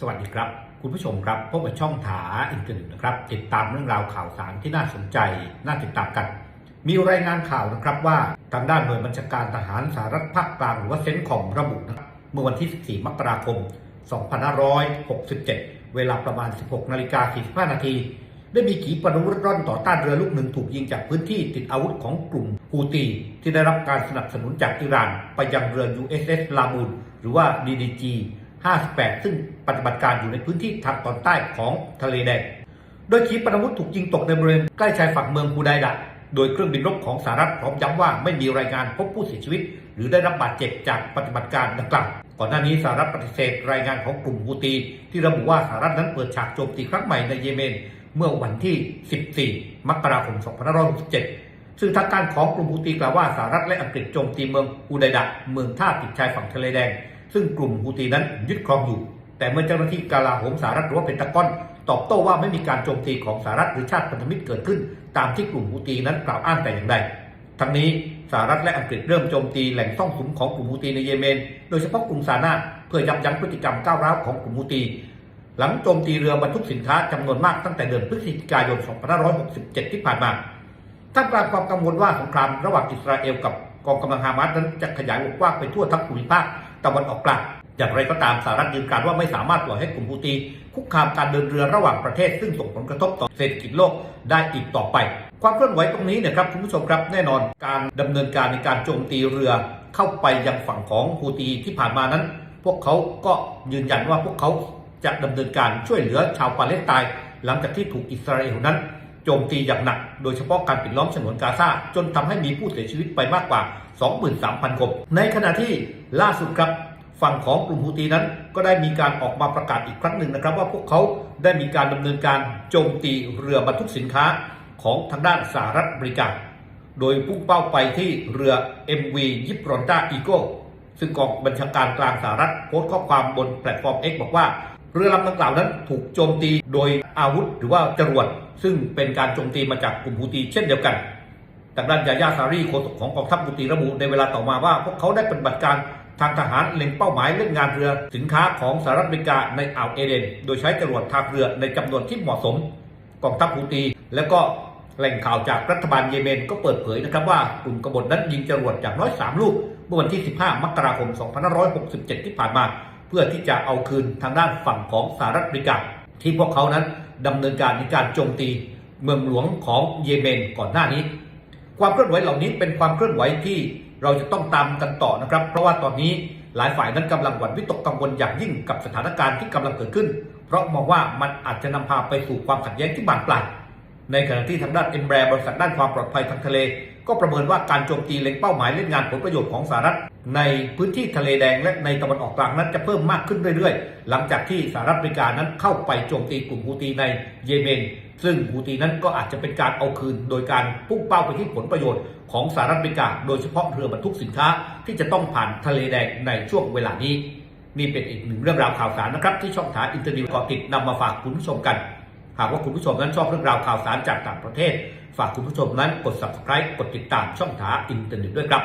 สวัสดีครับ คุณผู้ชมครับพบกับช่องถาอินเทอร์เน็ตนะครับ ติดตามเรื่องราวข่าวสารที่น่าสนใจ น่าติดตามกัน มีรายงานข่าวนะครับว่าทางด้านหน่วยบัญชาการทหารสหรัฐภาคกลางหรือว่าเซนคอมระบุนะครับเมื่อวันที่ 14 มกราคม 2567 เวลาประมาณ 16 นาฬิกา 45 นาทีได้มีขีปนาวุธร่อนต่อต้านเรือลูกหนึ่งถูกยิงจากพื้นที่ติดอาวุธของกลุ่มฮูตี ที่ได้รับการสนับสนุนจากอิหร่าน ไปยังเรือ USS ลาบูนหรือว่า DDG 58 ซึ่งปฏิบัติการอยู่ในพื้นที่ทางตอนใต้ของทะเลแดง โดยขีปนาวุธถูกยิงตกในบริเวณใกล้ชายฝั่งเมืองฮูไดดะ โดยเครื่องบินรบของสหรัฐพร้อมย้ำว่าไม่มีรายงานพบผู้เสียชีวิต หรือได้รับบาดเจ็บจากปฏิบัติการดังกล่าวก่อนหน้านี้สหรัฐปฏิเสธรายงานของกลุ่มฮูตี ที่ระบุว่าสหรัฐนั้นเปิดฉากโจมตีครั้งใหม่ในเยเมน เมื่อวันที่ 14 มกราคม 2567 ซึ่งทางการของกลุ่มฮูตีกล่าวว่าสหรัฐและอังกฤษโจมตีเมืองอูไดดะเมืองท่าติดชายฝั่งทะเลแดง ซึ่งกลุ่มฮูตีนั้นยึดครองอยู่ แต่เมื่อเจ้าหน้าที่กาลาโหมสหรัฐหรือว่าเพนตากอนตอบโต้ว่าไม่มีการโจมตีของสหรัฐหรือชาติพันธมิตรเกิดขึ้น ตามที่กลุ่มฮูตีนั้นกล่าวอ้างแต่อย่างใดทั้งนี้สหรัฐและอังกฤษเริ่มโจมตีแหล่งซ่องสุมของกลุ่มฮูตีในเยเมน โดยเฉพาะกรุงซานาเพื่อยับยั้งพฤติกรรมก้าวร้าวของกลุ่มฮูตี หลังโจมตีเรือบรรทุกสินค้าจำนวนมากตั้งแต่เดือนพฤศจิกายน 2567 ที่ผ่านมาท่ามกลางความกังวลว่าสงครามระหว่างอิสราเอลกับกองกำลังฮามาสนั้นจะขยายวงกว้างไปทั่วทั้งภูมิภาค ตะวันออกกลางอย่างไรก็ตามสหรัฐยืนการว่าไม่สามารถปล่อยให้กลุ่มฮูตีคุกคามการเดินเรือระหว่างประเทศ ซึ่งส่งผลกระทบต่อเศรษฐกิจโลกได้อีกต่อไป ความเคลื่อนไหวตรงนี้นี่ยครับคุณผู้ชมครับแน่นอนการดำเนินการในการโจมตีเรือเข้าไปยังฝั่งของฮูตีที่ผ่านมานั้น พวกเขาก็ยืนยันว่าพวกเขาจะดำเนินการช่วยเหลือชาวปาเลสไตน์หลังจากที่ถูกอิสราเอลนั้น จมตีอย่างหนัก โดยเฉพาะการปิดล้อมฉนวนกาซาจนทำให้มีผู้เสียชีวิตไปมากกว่า 23,000 คน ในขณะที่ล่าสุดครับฝั่งของกลุ่มฮูตีนั้นก็ได้มีการออกมาประกาศอีกครั้งหนึ่งนะครับ ว่าพวกเขาได้มีการดำเนินการโจมตีเรือบรรทุกสินค้าของทางด้านสหรัฐอเมริกา โดยพุ่งเป้าไปที่เรือ MV ยิปรอนตาอีโกซึ่งกองบัญชาการกลางสหรัฐโพสต์ข้อความบนแพลตฟอร์ม X บอกว่า เรือลำดังกล่าวนั้นถูกโจมตีโดยอาวุธหรือว่าจรวดซึ่งเป็นการโจมตีมาจากกลุ่มฮูตีเช่นเดียวกันทางด้านยายาซารีโฆษกของกองทัพฮูตีระบุในเวลาต่อมาว่า พวกเขาได้ปฏิบัติการทางทหารเล็งเป้าหมายเล่นงานเรือสินค้าของสหรัฐอเมริกาในอ่าวเอเดน โดยใช้จรวดทางเรือในจำนวนที่เหมาะสมกองทัพฮูตี แล้วก็แหล่งข่าวจากรัฐบาลเยเมนก็เปิดเผยนะครับว่ากลุ่มกบฏนั้นยิงจรวดอย่างน้อย 3 ลูกเมื่อวันที่ 15 มกราคม 2567 ที่ผ่านมา เพื่อที่จะเอาคืนทางด้านฝั่งของสหรัฐอเมริกาที่พวกเขานั้นดำเนินการในการโจมตีเมืองหลวงของเยเมนก่อนหน้านี้ ความเคลื่อนไหวเหล่านี้เป็นความเคลื่อนไหวที่เราจะต้องตามกันต่อนะครับ เพราะว่าตอนนี้หลายฝ่ายนั้นกำลังหวั่นวิตกกังวลอย่างยิ่งกับสถานการณ์ที่กำลังเกิดขึ้น เพราะมองว่ามันอาจจะนำพาไปสู่ความขัดแย้งที่บานปลายในขณะที่ทางด้านเอ็มแบร์บริษัทด้านความปลอดภัยทางทะเล ก็ประเมินว่าการโจมตีเล็งเป้าหมายเล่นงานผลประโยชน์ของสหรัฐ ในพื้นที่ทะเลแดงและในตะวันออกกลางนั้นจะเพิ่มมากขึ้นเรื่อยๆ หลังจากที่สหรัฐอเมริกานั้นเข้าไปโจมตีกลุ่มฮูตีในเยเมน ซึ่งฮูตีนั้นก็อาจจะเป็นการเอาคืน โดยการพุ่งเป้าไปที่ผลประโยชน์ของสหรัฐอเมริกา โดยเฉพาะเรือบรรทุกสินค้าที่จะต้องผ่านทะเลแดงในช่วงเวลานี้นี่เป็นอีกหนึ่งเรื่องราวข่าวสารนะครับที่ช่องทาอินเทอร์เน็ตเกาะติดนำมาฝากคุณผู้ชมกัน หากว่าคุณผู้ชมนั้นชอบเรื่องราวข่าวสารจากต่างประเทศ ฝากคุณผู้ชมนั้นกด subscribe กดติดตามช่องทางอินเทอร์เน็ตด้วยครับ